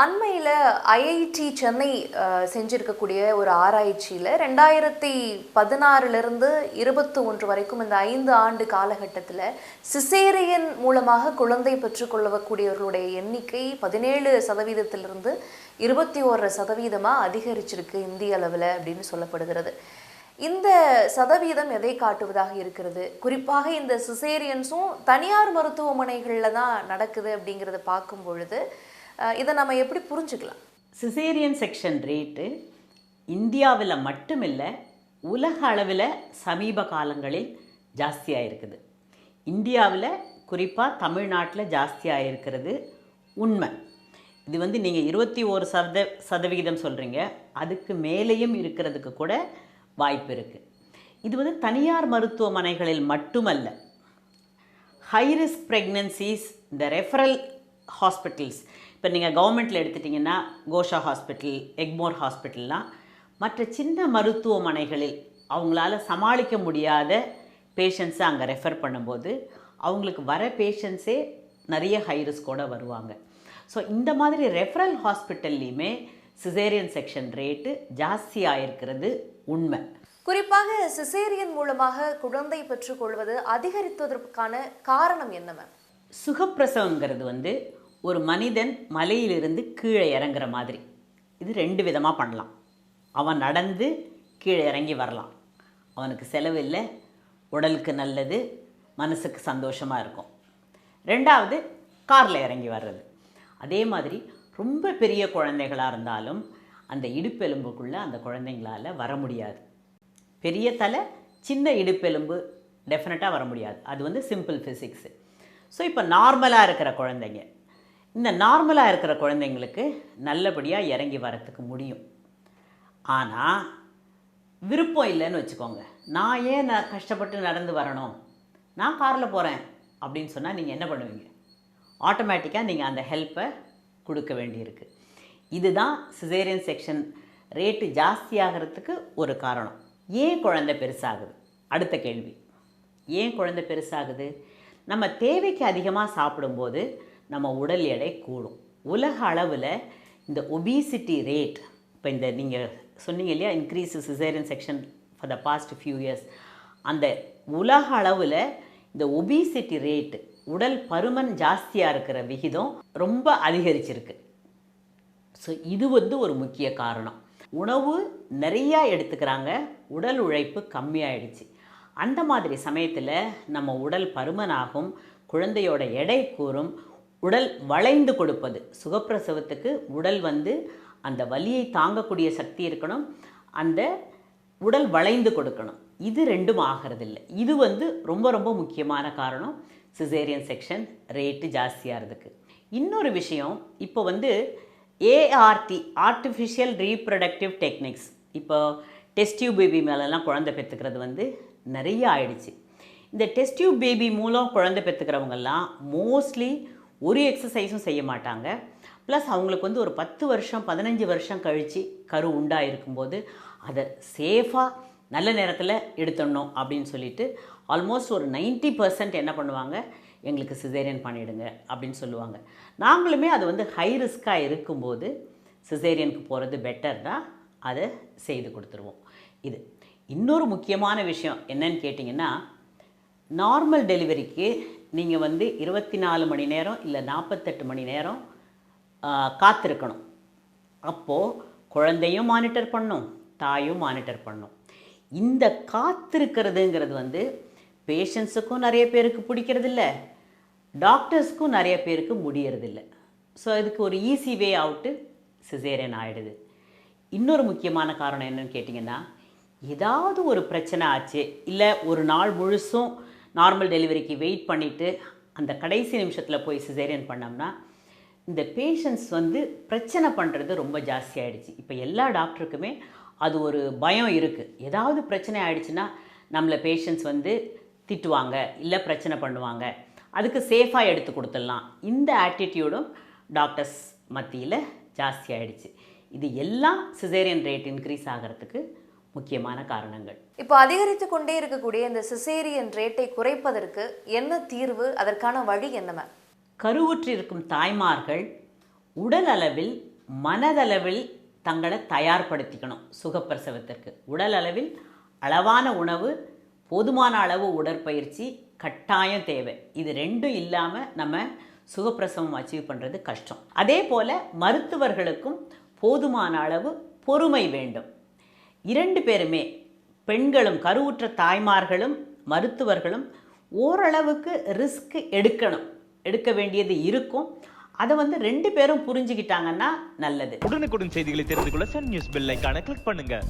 அண்மையில் ஐஐடி சென்னை செஞ்சிருக்கக்கூடிய ஒரு ஆராய்ச்சியில் ரெண்டாயிரத்தி பதினாறுலேருந்து இருபத்தி ஒன்று வரைக்கும் இந்த ஐந்து ஆண்டு காலகட்டத்தில் சிசேரியன் மூலமாக குழந்தை பெற்றுக்கொள்ளக்கூடியவர்களுடைய எண்ணிக்கை பதினேழு சதவீதத்திலிருந்து இருபத்தி ஒரு சதவீதமாக அதிகரிச்சிருக்கு இந்திய அளவில் அப்படின்னு சொல்லப்படுகிறது. இந்த சதவீதம் எதை காட்டுவதாக இருக்கிறது? குறிப்பாக இந்த சிசேரியன்ஸும் தனியார் மருத்துவமனைகளில் தான் நடக்குது அப்படிங்கிறத பார்க்கும் பொழுது இதை நம்ம எப்படி புரிஞ்சுக்கலாம்? சிசேரியன் செக்ஷன் ரேட்டு இந்தியாவில் மட்டுமில்லை உலக அளவில் சமீப காலங்களில் ஜாஸ்தியாக இருக்குது இந்தியாவில் குறிப்பாக தமிழ்நாட்டில் ஜாஸ்தியாக இருக்கிறது உண்மை. இது வந்து நீங்கள் இருபத்தி ஒரு சத சதவிகிதம் சொல்கிறீங்க அதுக்கு மேலேயும் இருக்கிறதுக்கு கூட வாய்ப்பு இருக்குது இது வந்து தனியார் மருத்துவமனைகளில் மட்டுமல்ல ஹைரிஸ்க் ப்ரெக்னன்சிஸ் இந்த ரெஃபரல் ஹாஸ்பிட்டல்ஸ். இப்போ நீங்கள் கவர்மெண்ட்டில் எடுத்துட்டிங்கன்னா கோஷா ஹாஸ்பிட்டல் எக்மோர் ஹாஸ்பிட்டல்லாம் மற்ற சின்ன மருத்துவமனைகளில் அவங்களால சமாளிக்க முடியாத பேஷண்ட்ஸை அங்கே ரெஃபர் பண்ணும்போது அவங்களுக்கு வர பேஷண்ட்ஸே நிறைய ஹை ரிஸ்கோட வருவாங்க. ஸோ இந்த மாதிரி ரெஃபரல் ஹாஸ்பிட்டல்லையுமே சிசேரியன் செக்ஷன் ரேட்டு ஜாஸ்தியாக இருக்கிறது உண்மை. குறிப்பாக சிசேரியன் மூலமாக குழந்தை பெற்றுக்கொள்வது அதிகரித்ததற்கான காரணம் என்ன மேம் சுகப்பிரசவங்கிறது வந்து ஒரு மனிதன் மலையிலிருந்து கீழே இறங்குற மாதிரி. இது ரெண்டு விதமாக பண்ணலாம். அவன் நடந்து கீழே இறங்கி வரலாம். அவனுக்கு செலவு இல்லை உடலுக்கு நல்லது மனசுக்கு சந்தோஷமாக இருக்கும். ரெண்டாவது காரில் இறங்கி வர்றது. அதே மாதிரி ரொம்ப பெரிய குழந்தைகளாக இருந்தாலும் அந்த இடுப்பெலும்புக்குள்ளே அந்த குழந்தைங்களால வர முடியாது. பெரிய தலை சின்ன இடுப்பெலும்பு டெஃபினட்டாக வர முடியாது. அது வந்து சிம்பிள் ஃபிசிக்ஸு ஸோ இப்போ நார்மலாக இருக்கிற குழந்தைங்க. இந்த நார்மலாக இருக்கிற குழந்தைங்களுக்கு நல்லபடியாக இறங்கி வரத்துக்கு முடியும். ஆனால் விருப்பம் இல்லைன்னு வச்சுக்கோங்க. நான் ஏன் நான் கஷ்டப்பட்டு நடந்து வரணும்? நான் காரில் போகிறேன் அப்படின்னு சொன்னால் நீங்கள் என்ன பண்ணுவீங்க? ஆட்டோமேட்டிக்காக நீங்கள் அந்த ஹெல்ப்பை கொடுக்க வேண்டியிருக்கு. இதுதான் சிசேரியன் செக்ஷன் ரேட்டு ஜாஸ்தியாகிறதுக்கு ஒரு காரணம். ஏன் குழந்தை பெருசாகுது? அடுத்த கேள்வி. ஏன் குழந்தை பெருசாகுது? நம்ம தேவைக்கு அதிகமாக சாப்பிடும்போது நம்ம உடல் எடை கூடும். உலக அளவில் இந்த ஒபிசிட்டி ரேட் இப்போ இந்த நீங்கள் சொன்னீங்க இல்லையா increase caesarean section for the past few years அந்த உலக அளவில் இந்த ஒபிசிட்டி ரேட்டு உடல் பருமன் ஜாஸ்தியாக இருக்கிற விகிதம் ரொம்ப அதிகரிச்சிருக்கு. ஸோ இது வந்து ஒரு முக்கிய காரணம். உணவு நிறையா எடுத்துக்கிறாங்க உடல் உழைப்பு கம்மியாயிடுச்சு. அந்த மாதிரி சமயத்தில் நம்ம உடல் பருமனாகும் குழந்தையோட எடை கூறும் உடல் வளைந்து கொடுப்பது. சுகப்பிரசவத்துக்கு உடல் வந்து அந்த வலியை தாங்கக்கூடிய சக்தி இருக்கணும். அந்த உடல் வளைந்து கொடுக்கணும். இது ரெண்டும் ஆகிறதில்ல. இது வந்து ரொம்ப ரொம்ப முக்கியமான காரணம். சிசேரியன் செக்ஷன் ரேட்டு ஜாஸ்தியாகிறதுக்கு இன்னொரு விஷயம் இப்போ வந்து ஏஆர்டி ஆர்டிஃபிஷியல் ரீப்ரடக்டிவ் டெக்னிக்ஸ் இப்போ டெஸ்ட் டியூப் பேபி மேலெல்லாம் குழந்தை பெற்றுக்கிறது வந்து நிறைய ஆயிடுச்சு. இந்த டெஸ்ட் டியூப் பேபி மூலம் குழந்தை பெற்றுக்கிறவங்கெல்லாம் மோஸ்ட்லி ஒரு எக்ஸசைஸும் செய்ய மாட்டாங்க. ப்ளஸ் அவங்களுக்கு வந்து ஒரு பத்து வருஷம் பதினஞ்சு வருஷம் கழித்து கரு உண்டாக இருக்கும்போது அதை சேஃபாக நல்ல நேரத்தில் எடுத்துடணும் அப்படின்னு சொல்லிட்டு ஆல்மோஸ்ட் ஒரு 90% பர்சன்ட் என்ன பண்ணுவாங்க? எங்களுக்கு சிசேரியன் பண்ணிவிடுங்க அப்படின்னு சொல்லுவாங்க. நாங்களுமே அது வந்து ஹை ரிஸ்க்காக இருக்கும்போது சிசேரியனுக்கு போகிறது பெட்டர் தான். அதை செய்து கொடுத்துருவோம். இது இன்னொரு முக்கியமான விஷயம் என்னன்னு கேட்டிங்கன்னா நார்மல் டெலிவரிக்கு நீங்கள் வந்து இருபத்தி நாலு மணி நேரம் இல்லை நாற்பத்தெட்டு மணி நேரம் காத்திருக்கணும். அப்போது குழந்தையும் மானிட்டர் பண்ணும் தாயும் மானிட்டர் பண்ணும் இந்த காத்திருக்கிறதுங்கிறது வந்து பேஷண்ட்ஸுக்கும் நிறைய பேருக்கு பிடிக்கிறதில்ல டாக்டர்ஸ்க்கும் நிறைய பேருக்கு முடியறதில்ல. ஸோ இதுக்கு ஒரு ஈஸி வே அவுட்டு சிசேரியன் ஆகிடுது இன்னொரு முக்கியமான காரணம் என்னன்னு கேட்டிங்கன்னா ஏதாவது ஒரு பிரச்சனை ஆச்சு இல்லை ஒரு நாள் முழுசும் நார்மல் டெலிவரிக்கு வெயிட் பண்ணிவிட்டு அந்த கடைசி நிமிஷத்தில் போய் சிசேரியன் பண்ணோம்னா இந்த பேஷண்ட்ஸ் வந்து பிரச்சனை பண்ணுறது ரொம்ப ஜாஸ்தியாகிடுச்சு இப்போ எல்லா டாக்டருக்குமே அது ஒரு பயம் இருக்குது ஏதாவது பிரச்சனை ஆகிடுச்சுன்னா நம்மளை பேஷண்ட்ஸ் வந்து திட்டுவாங்க இல்லை பிரச்சனை பண்ணுவாங்க. அதுக்கு சேஃபாக எடுத்து கொடுத்துடலாம். இந்த ஆட்டிடியூடும் டாக்டர்ஸ் மத்தியில் ஜாஸ்தி ஆகிடுச்சு இது எல்லாம் சிசேரியன் ரேட் இன்க்ரீஸ் ஆகிறதுக்கு முக்கியமான காரணங்கள். இப்போ அதிகரித்து கொண்டே இருக்கக்கூடிய இந்த சிசேரியன் ரேட்டை குறைப்பதற்கு என்ன தீர்வு? அதற்கான வழி என்ன மேம் கருவுற்றிருக்கும் தாய்மார்கள் உடல் அளவில் மனதளவில் தங்களை தயார்படுத்திக்கணும் சுகப்பிரசவத்திற்கு. உடல் அளவில் அளவான உணவு போதுமான அளவு உடற்பயிற்சி கட்டாயம் தேவை. இது ரெண்டும் இல்லாமல் நம்ம சுகப்பிரசவம் அச்சீவ் பண்ணுறது கஷ்டம். அதே போல் மருத்துவர்களுக்கும் போதுமான அளவு பொறுமை வேண்டும். இரண்டு பேருமே பெண்களும் கருவுற்ற தாய்மார்களும் மருத்துவர்களும் ஓரளவுக்கு ரிஸ்க் எடுக்கணும். எடுக்க வேண்டியது இருக்கும். அதை வந்து ரெண்டு பேரும் புரிஞ்சுக்கிட்டாங்கன்னா நல்லது. உடனுக்குடன் செய்திகளை தெரிந்து கொள்ள சன் நியூஸ் பெல் ஐக்கான கிளிக் பண்ணுங்க.